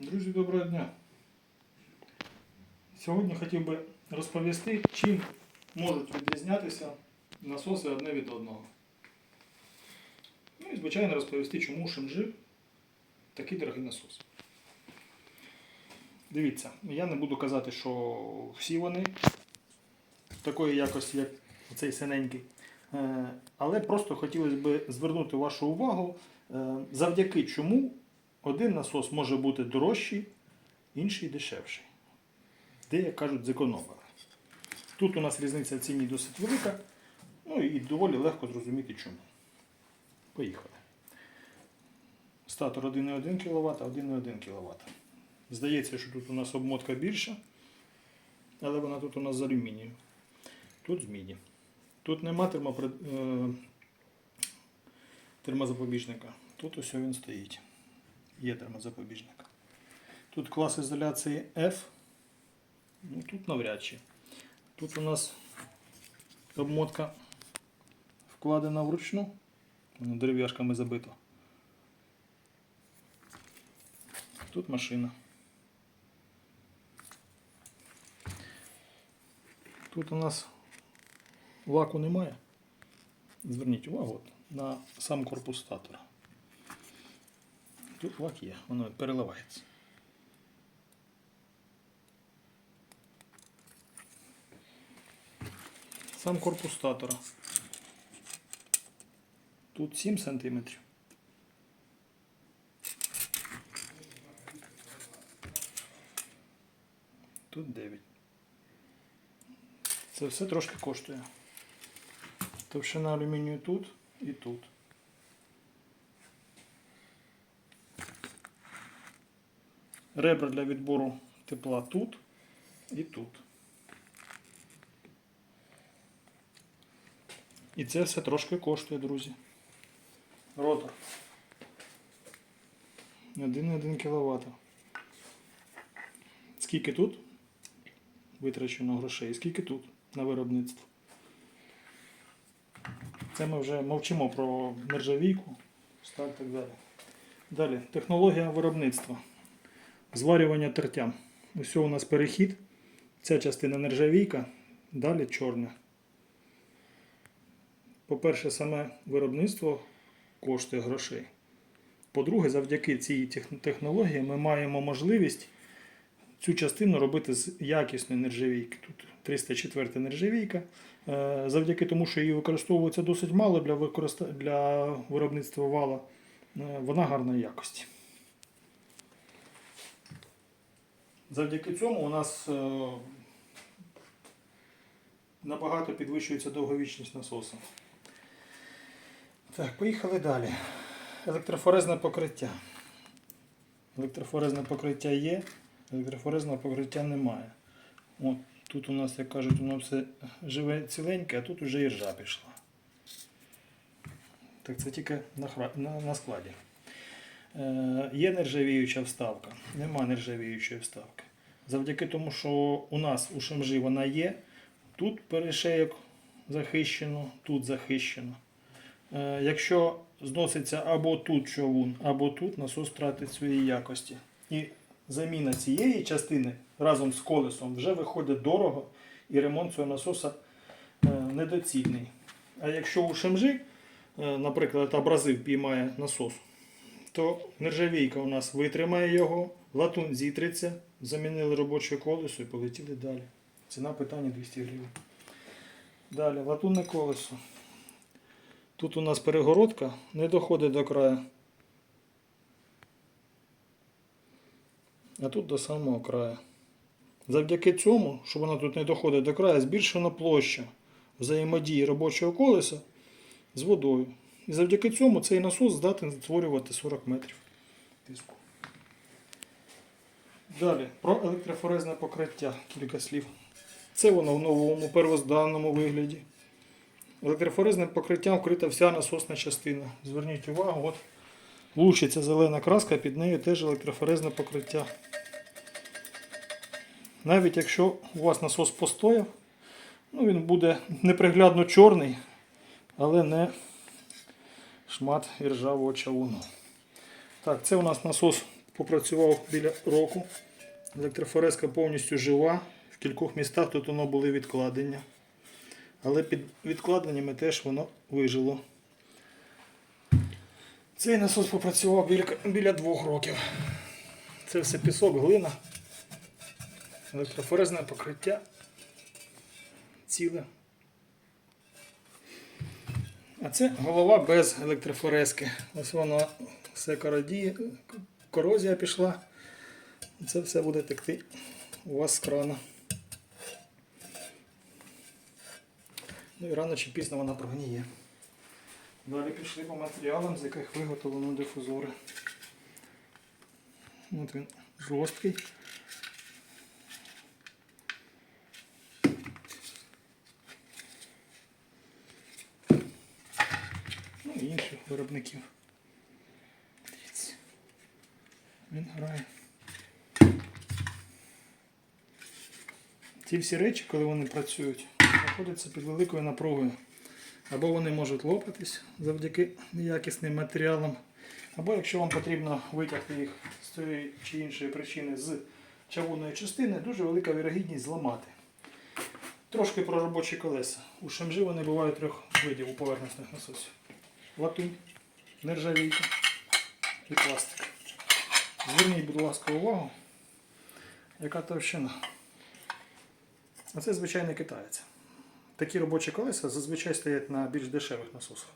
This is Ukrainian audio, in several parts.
Друзі, доброго дня. Сьогодні хотів би розповісти, чим можуть відрізнятися насоси одне від одного. Ну і, звичайно, розповісти, чому Шимжи такий дорогий насос. Дивіться, я не буду казати, що всі вони такої якості, як цей синенький. Е, Але просто хотілося б звернути вашу увагу, е, завдяки чому один насос може бути дорожчий, інший дешевший. Де, як кажуть, зекономили. Тут у нас різниця в ціні досить велика, ну і доволі легко зрозуміти чому. Поїхали. Статор 1,1 кВт, 1,1 кВт. Здається, що тут у нас обмотка більша, але вона тут у нас з алюмінію. Тут з міді. Тут нема термопри... е, термозапобіжника. Тут ось він стоїть. Є термозапобіжник. Тут клас ізоляції F. Ну, тут навряд чи. Тут у нас обмотка вкладена вручну. Воно дерев'яшками забито. Тут машина. Тут у нас лаку немає. Зверніть увагу на сам корпус статора. Лак є, воно переливається. Сам корпус статора. Тут 7 сантиметрів. Тут 9. Це все трошки коштує. Товщина алюмінію тут і тут. Ребра для відбору тепла тут і тут. І це все трошки коштує, друзі. Ротор. 1,1 кВт. Скільки тут витрачено грошей, скільки тут на виробництво? Це ми вже мовчимо про нержавійку, сталь і так далі. Далі, технологія виробництва. Зварювання тертям. Ось у нас перехід. Ця частина нержавійка, далі чорна. По-перше, саме виробництво коштує грошей. По-друге, завдяки цій технології ми маємо можливість цю частину робити з якісної нержавійки. Тут 304 нержавійка. Е, Завдяки тому, що її використовується досить мало для, для виробництва вала, е, вона гарної якості. Завдяки цьому у нас е, набагато підвищується довговічність насосу. Так, поїхали далі. Електрофорезне покриття. Електрофорезне покриття є, електрофорезного покриття немає. От тут у нас, як кажуть, воно все живе ціленьке, а тут вже і ржа пішла. Так це тільки на, хра- на, на складі. Е, є нержавіюча вставка, нема нержавіючої вставки. Завдяки тому, що у нас у шимжі вона є, тут перешейок захищено, тут захищено. Е, Якщо зноситься або тут човун, або тут, насос втратить свої якості. І заміна цієї частини разом з колесом вже виходить дорого, і ремонт цього насоса е, недоцільний. А якщо у шемжи, е, наприклад, абразив піймає насос, то нержавійка у нас витримає його, латунь зітреться, замінили робоче колесо і полетіли далі. Ціна питання 200 гривень. Далі, латунне колесо. Тут у нас перегородка не доходить до краю. А тут до самого краю. Завдяки цьому, що вона тут не доходить до краю, збільшена площа взаємодії робочого колеса з водою. І завдяки цьому цей насос здатен створювати 40 метрів тиску. Далі, про електрофорезне покриття кілька слів. Це воно в новому первозданному вигляді. Електрофорезним покриттям вкрита вся насосна частина. Зверніть увагу, от лучиться зелена краска, під нею теж електрофорезне покриття. Навіть якщо у вас насос постояв, ну він буде неприглядно чорний, але не шмат іржавого чавуну. Так, це у нас насос попрацював біля року. Електрофорезка повністю жива. В кількох містах тут воно були відкладення. Але під відкладеннями теж воно вижило. Цей насос попрацював біля, біля двох років. Це все пісок, глина, електрофорезне покриття ціле. А це голова без електрофорезки. Ось вона все кородіє, корозія пішла. Це все буде текти у вас з крана. Ну і рано чи пізно вона прогніє. Далі пішли по матеріалам, з яких виготовлено дифузори. От він жорсткий. Ну і інших виробників. Дивіться. Він грає. Ці всі речі, коли вони працюють, знаходяться під великою напругою. Або вони можуть лопатись завдяки неякісним матеріалам, або якщо вам потрібно витягти їх з тієї чи іншої причини з чавунної частини, дуже велика вірогідність зламати. Трошки про робочі колеса. У шамжі вони бувають трьох видів у поверхностних насосів. Латунь, нержавійка і пластик. Зверніть, будь ласка, увагу, яка товщина. А це звичайний китаєць. Такі робочі колеса зазвичай стоять на більш дешевих насосах.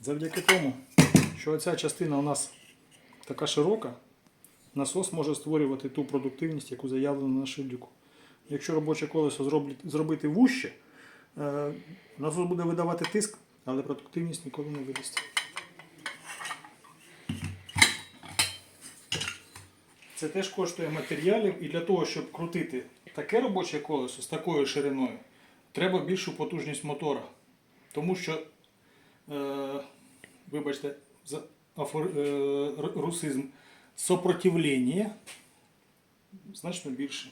Завдяки тому, що ця частина у нас така широка, насос може створювати ту продуктивність, яку заявлено на шильдюку. Якщо робоче колесо зробити вуще, е, насос буде видавати тиск, але продуктивність ніколи не видасть. Це теж коштує матеріалів, і для того, щоб крутити таке робоче колесо з такою шириною, треба більшу потужність мотора. Тому що, е, вибачте, за афор, е, русизм, сопротивлення значно більше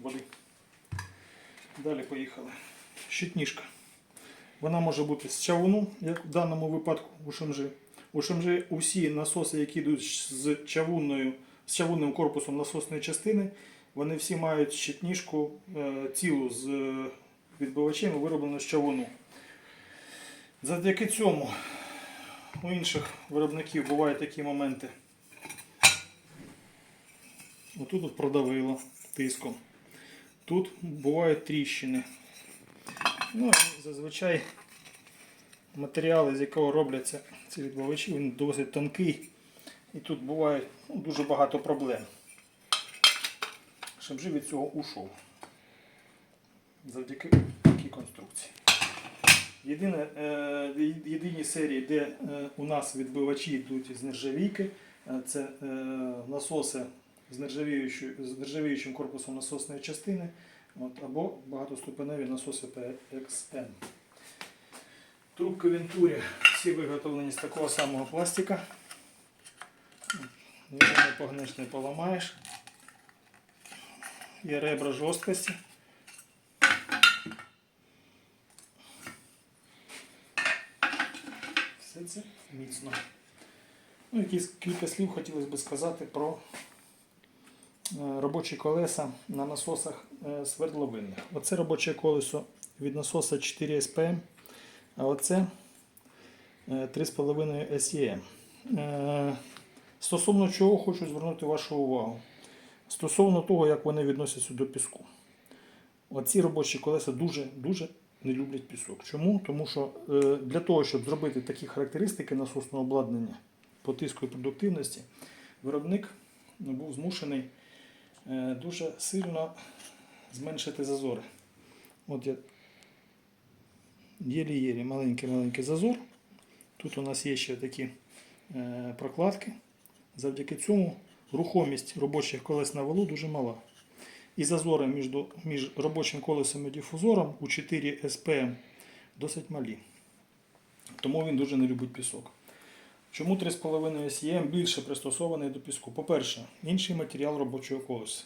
води. Далі поїхали. Щитніжка. Вона може бути з чавуну, як в даному випадку у шамжи. У шамжи усі насоси, які йдуть з чавунною, з чавунним корпусом насосної частини, вони всі мають щитніжку е, цілу з е, відбивачем вироблену з чавуну. Завдяки цьому у інших виробників бувають такі моменти. Отут от продавило тиском. Тут бувають тріщини. Ну, зазвичай матеріали, з якого робляться ці відбивачі, він досить тонкий. І тут буває ну, дуже багато проблем. Щоб же від цього ушов. Завдяки такій конструкції. Єдине, е, єдині серії, де е, у нас відбивачі йдуть з нержавійки, е, це е, насоси з, нержавіючим корпусом насосної частини от, або багатоступеневі насоси PXM. Трубки Вентурі всі виготовлені з такого самого пластика. Його не погнеш, не поламаєш. Є ребра жорсткості. Все це міцно. Ну, якісь кілька слів хотілося б сказати про робочі колеса на насосах е, свердловинних. Оце робоче колесо від насоса 4 SPM, а оце е, 3,5 SEM. Е, Стосовно чого хочу звернути вашу увагу. Стосовно того, як вони відносяться до піску. Оці робочі колеса дуже-дуже не люблять пісок. Чому? Тому що е, для того, щоб зробити такі характеристики насосного обладнання по тиску і продуктивності, виробник був змушений е, дуже сильно зменшити зазори. От я єлі-єлі маленький-маленький зазор. Тут у нас є ще такі е, прокладки. Завдяки цьому рухомість робочих колес на валу дуже мала. І зазори між, між робочим колесом і дифузором у 4 SPM досить малі. Тому він дуже не любить пісок. Чому 3,5 SEM більше пристосований до піску? По-перше, інший матеріал робочого колеса.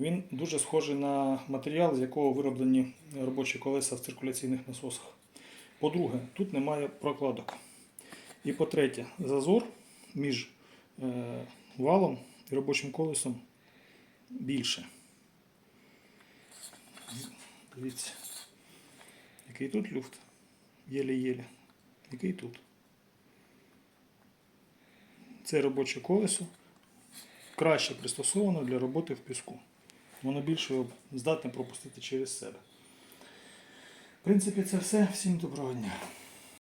Він дуже схожий на матеріал, з якого вироблені робочі колеса в циркуляційних насосах. По-друге, тут немає прокладок. І по-третє, зазор між е, валом і робочим колесом більше. Дивіться, який тут люфт. Єле-єле. Який тут. Це робоче колесо краще пристосовано для роботи в піску. Воно більше здатне пропустити через себе. В принципі, це все. Всім доброго дня.